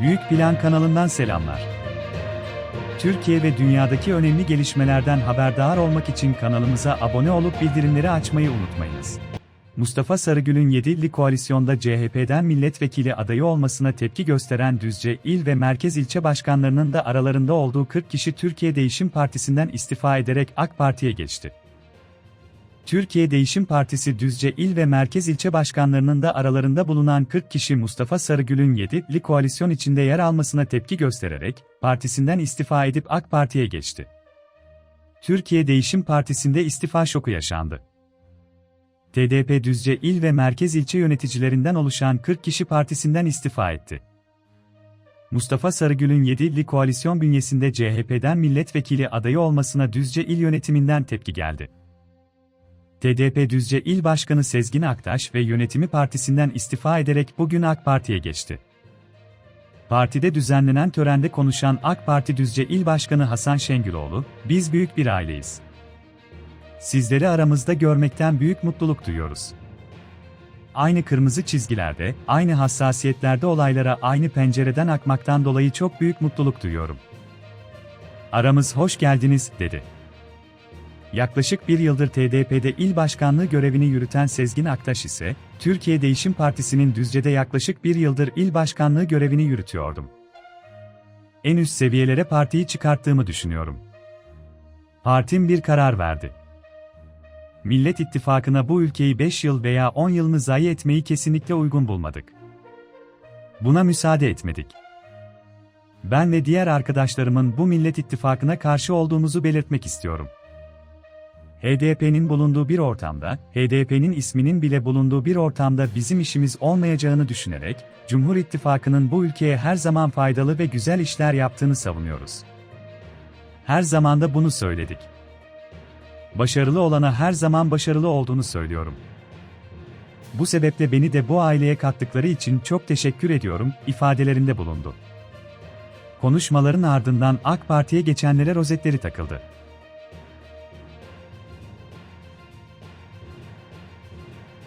Büyük Plan kanalından selamlar. Türkiye ve dünyadaki önemli gelişmelerden haberdar olmak için kanalımıza abone olup bildirimleri açmayı unutmayınız. Mustafa Sarıgül'ün 7'li koalisyonda CHP'den milletvekili adayı olmasına tepki gösteren Düzce İl ve Merkez İlçe Başkanlarının da aralarında olduğu 40 kişi Türkiye Değişim Partisi'nden istifa ederek AK Parti'ye geçti. Türkiye Değişim Partisi Düzce İl ve Merkez İlçe Başkanlarının da aralarında bulunan 40 kişi Mustafa Sarıgül'ün 7'li koalisyon içinde yer almasına tepki göstererek, partisinden istifa edip AK Parti'ye geçti. Türkiye Değişim Partisi'nde istifa şoku yaşandı. TDP Düzce İl ve Merkez İlçe yöneticilerinden oluşan 40 kişi partisinden istifa etti. Mustafa Sarıgül'ün 7'li koalisyon bünyesinde CHP'den milletvekili adayı olmasına Düzce İl yönetiminden tepki geldi. TDP Düzce İl Başkanı Sezgin Aktaş ve yönetimi partisinden istifa ederek bugün AK Parti'ye geçti. Partide düzenlenen törende konuşan AK Parti Düzce İl Başkanı Hasan Şengüloğlu, "Biz büyük bir aileyiz. Sizleri aramızda görmekten büyük mutluluk duyuyoruz. Aynı kırmızı çizgilerde, aynı hassasiyetlerde olaylara aynı pencereden akmaktan dolayı çok büyük mutluluk duyuyorum. Aramız hoş geldiniz." dedi. Yaklaşık bir yıldır TDP'de il başkanlığı görevini yürüten Sezgin Aktaş ise, Türkiye Değişim Partisi'nin Düzce'de yaklaşık bir yıldır il başkanlığı görevini yürütüyordum. En üst seviyelere partiyi çıkarttığımı düşünüyorum. Partim bir karar verdi. Millet İttifakı'na bu ülkeyi 5 yıl veya 10 yılını zayi etmeyi kesinlikle uygun bulmadık. Buna müsaade etmedik. Ben ve diğer arkadaşlarımın bu Millet İttifakı'na karşı olduğumuzu belirtmek istiyorum. HDP'nin bulunduğu bir ortamda, HDP'nin isminin bile bulunduğu bir ortamda bizim işimiz olmayacağını düşünerek, Cumhur İttifakı'nın bu ülkeye her zaman faydalı ve güzel işler yaptığını savunuyoruz. Her zaman da bunu söyledik. Başarılı olana her zaman başarılı olduğunu söylüyorum. Bu sebeple beni de bu aileye kattıkları için çok teşekkür ediyorum, ifadelerinde bulundu. Konuşmaların ardından AK Parti'ye geçenlere rozetleri takıldı.